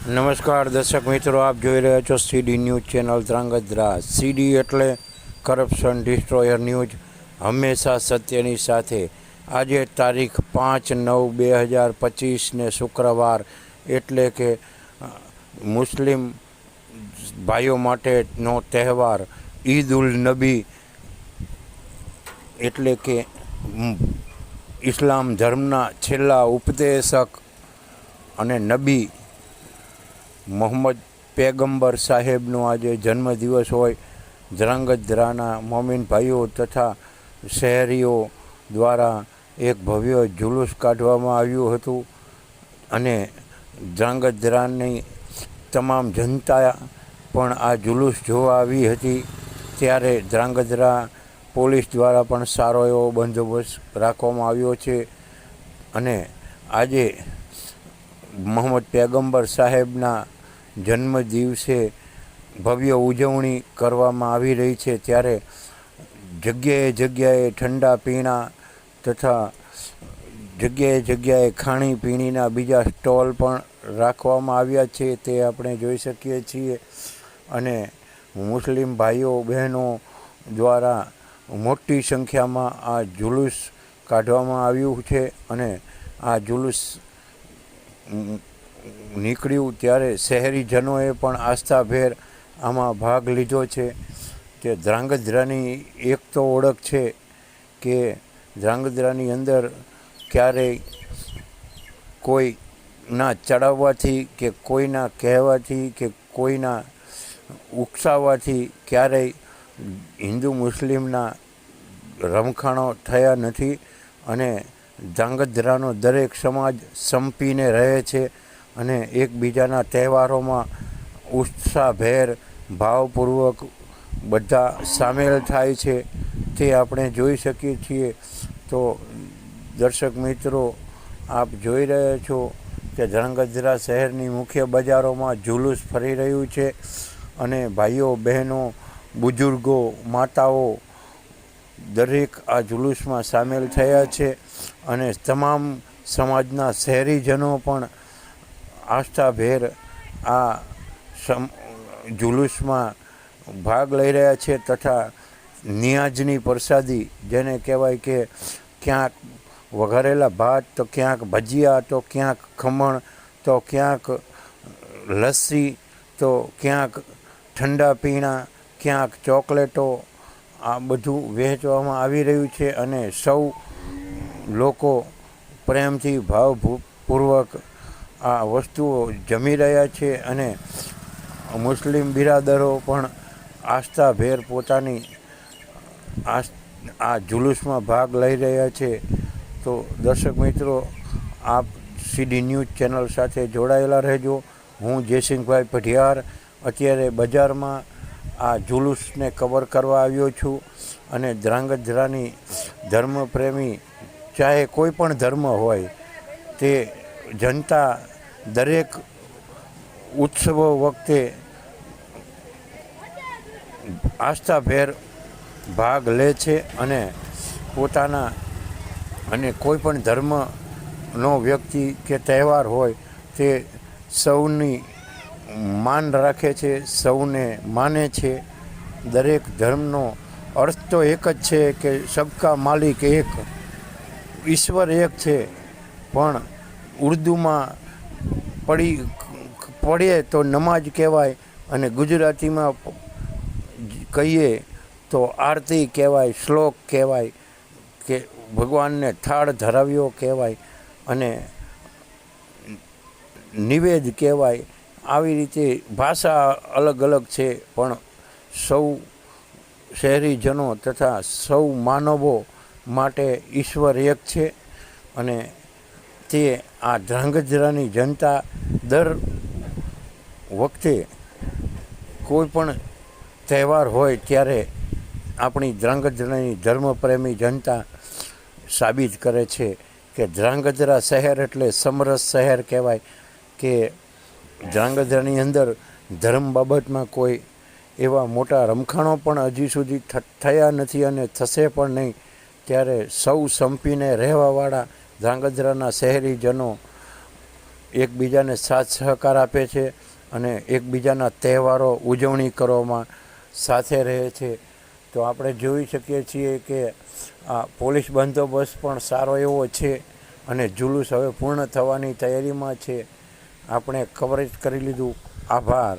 નમસ્કાર, દર્શક મિત્રો, આપ જોઈ રહ્યા છો CD news channel Dhrangadhra CD એટલે કરપ્શન ડિસ્ટ્રોયર ન્યૂઝ, હંમેશા સત્યની સાથે. આજે તારીખ પાંચ નવ બે હજાર પચીસને શુક્રવાર એટલે કે મુસ્લિમ ભાઈઓ માટેનો તહેવાર ઈદ ઉલ નબી એટલે કે ઇસ્લામ ધર્મના છેલ્લા ઉપદેશક અને નબી મોહમ્મદ પેગંબર સાહેબનો આજે જન્મદિવસ હોય. ધ્રાંગધ્રાના મોમિન ભાઈઓ તથા શહેરીઓ દ્વારા એક ભવ્ય જુલુસ કાઢવામાં આવ્યું હતું અને ધ્રાંગધ્રાની તમામ જનતા પણ આ જુલુસ જોવા આવી હતી. ત્યારે ધ્રાંગધ્રા પોલીસ દ્વારા પણ સારો એવો બંદોબસ્ત રાખવામાં આવ્યો છે અને આજે મોહમ્મદ પેગંબર સાહેબના જન્મ દિવસે ભવ્ય ઉજવણી કરવામાં આવી રહી છે. ત્યારે જગ્યાએ જગ્યાએ ઠંડા પીણા તથા જગ્યાએ જગ્યાએ ખાણીપીણીના બીજા સ્ટોલ પણ રાખવામાં આવ્યા છે, તે આપણે જોઈ શકીએ છીએ. અને મુસ્લિમ ભાઈઓ, બહેનો દ્વારા મોટી સંખ્યામાં આ જુલુસ કાઢવામાં આવ્યું છે અને આ જુલુસ નીકળ્યું ત્યારે શહેરીજનોએ પણ આસ્થાભેર આમાં ભાગ લીધો છે કે ધ્રાંગધ્રાની એક તો ઓળખ છે કે ધ્રાંગધ્રાની અંદર ક્યારેય કોઈના ચડાવવાથી કે કોઈના કહેવાથી કે કોઈના ઉકસાવવાથી ક્યારેય હિન્દુ મુસ્લિમના રમખાણો થયા નથી અને ધ્રાંગધ્રાનો દરેક સમાજ સંપીને રહે છે અને એકબીજાના તહેવારોમાં ઉત્સાહભેર, ભાવપૂર્વક બધા સામેલ થાય છે. તે આપણે જોઈ શકીએ છીએ. તો દર્શક મિત્રો, આપ જોઈ રહ્યા છો કે ધ્રાંગધ્રા શહેરની મુખ્ય બજારોમાં જુલુસ ફરી રહ્યું છે અને ભાઈઓ, બહેનો, બુજુર્ગો, માતાઓ દરેક આ જુલુસમાં સામેલ થયા છે અને તમામ સમાજના શહેરીજનો પણ આસ્થાભેર આ સમ, જુલુસમાં ભાગ લઈ રહ્યા છે તથા નિયાજની પ્રસાદી, જેને કહેવાય કે ક્યાંક વઘારેલા ભાત તો ક્યાંક ભજીયા તો ક્યાંક ખમણ તો ક્યાંક લસ્સી તો ક્યાંક ઠંડા પીણા, ક્યાંક ચોકલેટો આ બધું વહેંચવામાં આવી રહ્યું છે અને સૌ લોકો પ્રેમથી ભાવપૂર્વક આ વસ્તુઓ જમી રહ્યા છે અને મુસ્લિમ બિરાદરો પણ આસ્થાભેર પોતાની આ જુલુસમાં ભાગ લઈ રહ્યા છે. તો દર્શક મિત્રો, આપ સીડી ન્યૂઝ ચેનલ સાથે જોડાયેલા રહેજો. હું જયસિંહભાઈ પઢિયાર. અત્યારે બજારમાં આ જુલુસને કવર કરવા આવ્યો છું અને ધ્રાંગધ્રાની ધર્મપ્રેમી, ચાહે કોઈ પણ ધર્મ હોય, તે જનતા દરેક ઉત્સવો વખતે આસ્થાભેર ભાગ લે છે અને પોતાના અને કોઈ પણ ધર્મનો વ્યક્તિ કે તહેવાર હોય, તે સૌની માન રાખે છે, સૌને માને છે. દરેક ધર્મનો અર્થ તો એક જ છે કે સબકા માલિક એક, ઈશ્વર એક છે. પણ ઉર્દુમાં પડી પડીએ તો નમાજ કહેવાય અને ગુજરાતીમાં કહીએ તો આરતી કહેવાય, શ્લોક કહેવાય કે ભગવાનને થાળ ધરાવ્યો કહેવાય અને નિવેદ કહેવાય. આવી રીતે ભાષા અલગ અલગ છે, પણ સૌ શહેરીજનો તથા સૌ માનવો માટે ઈશ્વર એક છે અને તે આ ધ્રાંગધ્રાની જનતા દર વખતે કોઈ પણ તહેવાર હોય ત્યારે આપણી ધ્રાંગધ્રાની ધર્મપ્રેમી જનતા સાબિત કરે છે કે ધ્રાંગધ્રા શહેર એટલે સમરસ શહેર કહેવાય કે ધ્રાંગધ્રાની અંદર ધર્મ બાબતમાં કોઈ એવા મોટા રમખાણો પણ હજી સુધી થયા નથી અને થશે પણ નહીં, ત્યારે સૌ સંપીને રહેવાવાળા ધ્રાંગધ્રાના શહેરીજનો એકબીજાને સાથ સહકાર આપે છે અને એકબીજાના તહેવારો ઉજવણી કરવામાં સાથે રહે છે. તો આપણે જોઈ શકીએ છીએ કે આ પોલીસ બંદોબસ્ત પણ સારો એવો છે અને જુલુસ હવે પૂર્ણ થવાની તૈયારીમાં છે. આપણે કવરેજ કરી લીધું. આભાર.